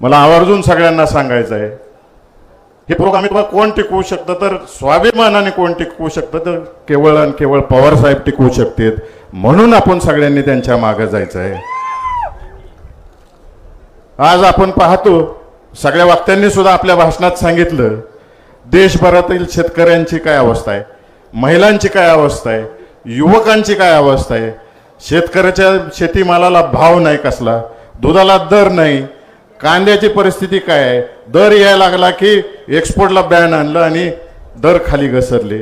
मला आवर्जून सगळ्यांना सांगायचं आहे हे प्रोग्राम तुम्हाला कोण टिकवू शकतं तर स्वाभिमानाने कोण टिकवू शकतं तर केवळ आणि केवळ पवार साहेब टिकवू शकतात म्हणून आपण सगळ्यांनी त्यांच्या मागे जायचं आहे आज आपण पाहतो सगळ्या वक्त्यांनी सुद्धा आपल्या भाषणात सांगितलं देशभरातील शेतकऱ्यांची काय अवस्था आहे महिलांची काय अवस्था आहे युवकांची काय अवस्था आहे शेतकऱ्याच्या शेतीमालाला भाव नाही कसला दुधाला दर नाही कांद्याची परिस्थिती काय आहे? दर यायला लागला की एक्सपोर्टला बॅन आणलं आणि दर खाली घसरले.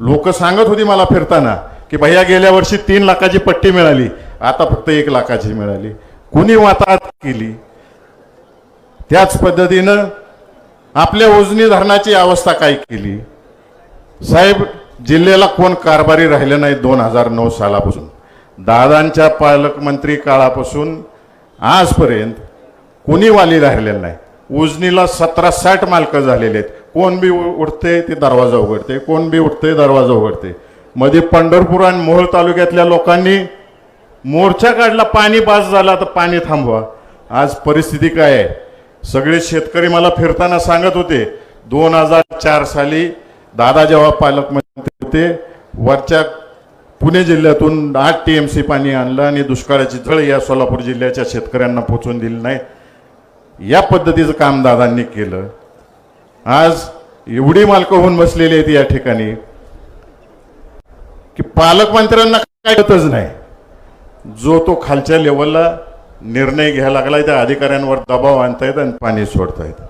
लोक सांगत होती मला फिरताना की भैया गेल्या वर्षी तीन लाखाची पट्टी मिळाली आता फक्त एक लाखाची मिळाली. कुणी वाताहत केली? त्याच पद्धतीनं आपल्या उजनी धरणाची अवस्था काय केली? साहेब जिल्ह्याला कोण कारभारी राहिले नाही दोन हजार नऊ सालापासून. दादांच्या पालकमंत्री काळापासून आजपर्यंत कोणी वाली राहिलेलं नाही. उजनीला सतरा साठ मालकं झालेले आहेत. कोण बी उठते ते दरवाजा उघडते. कोण बी उठते दरवाजा उघडते. मध्ये पंढरपूर आणि मोहोळ तालुक्यातल्या लोकांनी मोर्चा काढला पाणी पास झाला तर पाणी थांबवा. आज परिस्थिती काय आहे? सगळे शेतकरी मला फिरताना सांगत होते दोन हजार चार साली दादा जेव्हा पालकमंत्री होते वरच्या पुणे जिल्ह्यातून आठ टी एम सी पाणी आणलं आणि दुष्काळाची झळ या सोलापूर जिल्ह्याच्या शेतकऱ्यांना पोचवून दिली नाही. या पद्धतीचं काम दादांनी केलं. आज एवढी मालकं होऊन बसलेली आहेत या ठिकाणी की पालकमंत्र्यांना काय कळतच नाही. जो तो खालच्या लेवलला निर्णय घ्यायला लागलाय त्या अधिकाऱ्यांवर दबाव आणतायत आणि पाणी सोडतायत.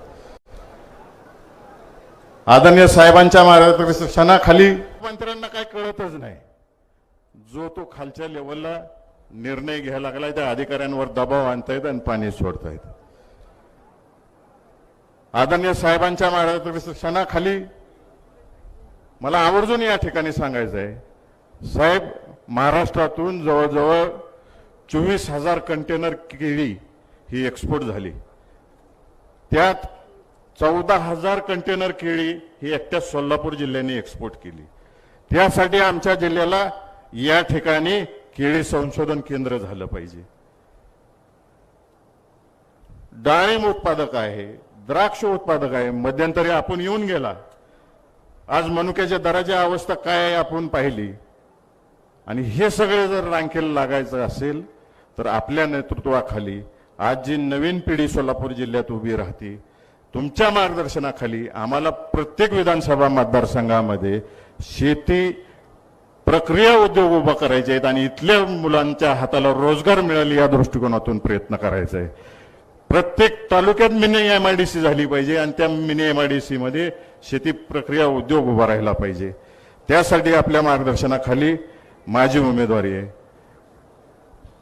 आदरणीय साहेबांच्या मार्गदर्शनाखाली मंत्र्यांना काय कळतच नाही. जो तो खालच्या लेवलला निर्णय घ्यायला लागलाय त्या अधिकाऱ्यांवर दबाव आणतायत आणि पाणी सोडतायत. आदरणीय साहेबांच्या मार्गदर्शनाखाली मला आवर्जून या ठिकाणी सांगायचं आहे साहेब महाराष्ट्रातून जवळजवळ चोवीस हजार कंटेनर केळी ही एक्सपोर्ट झाली. त्यात चौदा हजार कंटेनर केळी ही एकट्या सोलापूर जिल्ह्याने एक्सपोर्ट केली. त्यासाठी आमच्या जिल्ह्याला या ठिकाणी केळी संशोधन केंद्र झालं पाहिजे. डाळिंब उत्पादक आहे द्राक्ष उत्पादक आहे. मध्यंतरी आपण येऊन गेला. आज मनुक्याच्या दराची अवस्था काय आहे आपण पाहिली. आणि हे सगळे जर रांकेला लागायचं असेल तर आपल्या नेतृत्वाखाली आज जी नवीन पिढी सोलापूर जिल्ह्यात उभी राहते तुमच्या मार्गदर्शनाखाली आम्हाला प्रत्येक विधानसभा मतदारसंघामध्ये शेती प्रक्रिया उद्योग उभा करायचे आहेत आणि इथल्या मुलांच्या हाताला रोजगार मिळेल या दृष्टिकोनातून प्रयत्न करायचा आहे प्रत्येक तालुक्यात mini M I D C झाली पाहिजे आणि त्या mini M I D C मध्ये शेती प्रक्रिया उद्योग उभा राहिला पाहिजे. त्यासाठी आपल्या मार्गदर्शनाखाली माझी उमेदवारी आहे.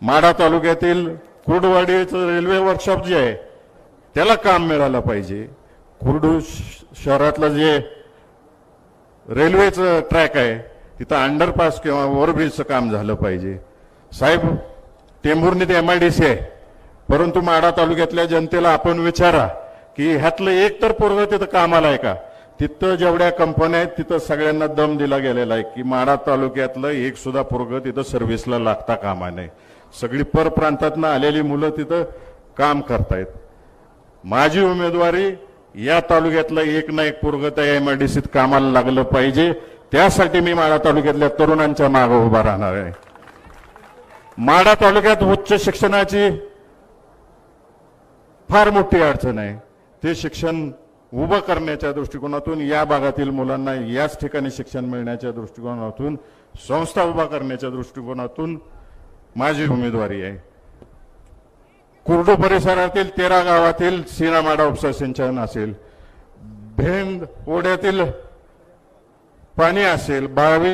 माढा तालुक्यातील कुर्डवाडीचं रेल्वे वर्कशॉप जे आहे त्याला काम मिळालं पाहिजे. कुर्डू शहरातलं जे रेल्वेचं ट्रॅक आहे तिथं अंडरपास किंवा ओव्हरब्रिजचं काम झालं पाहिजे. साहेब टेंभुर्णीत एम आय डी सी आहे. परंतु माढा तालुक्यातल्या जनतेला आपण विचारा की ह्यातलं एक तर पोरग तिथं कामाला आहे का? तिथं जेवढ्या कंपन्या आहेत तिथं सगळ्यांना दम दिला गेलेला आहे की माढा तालुक्यातलं एक सुद्धा पोरग तिथं सर्व्हिसला लागता कामा नये. सगळी परप्रांतातनं आलेली मुलं तिथं काम करतायत. माझी उमेदवारी या तालुक्यातलं एक ना एक पोरग त्या आय मायडीसीत कामाला लागलं पाहिजे. त्यासाठी मी माढा तालुक्यातल्या तरुणांच्या मागं उभा राहणार आहे. माढा तालुक्यात उच्च शिक्षणाची फार मोठी अडचण आहे. ते शिक्षण उभं करण्याच्या दृष्टिकोनातून या भागातील मुलांना याच ठिकाणी शिक्षण मिळण्याच्या दृष्टिकोनातून संस्था उभा करण्याच्या दृष्टिकोनातून माझी उमेदवारी आहे. कुर्डू परिसरातील तेरा गावातील सीनामाडा उपसा सिंचन असेल भेंद ओढ्यातील पाणी असेल बावी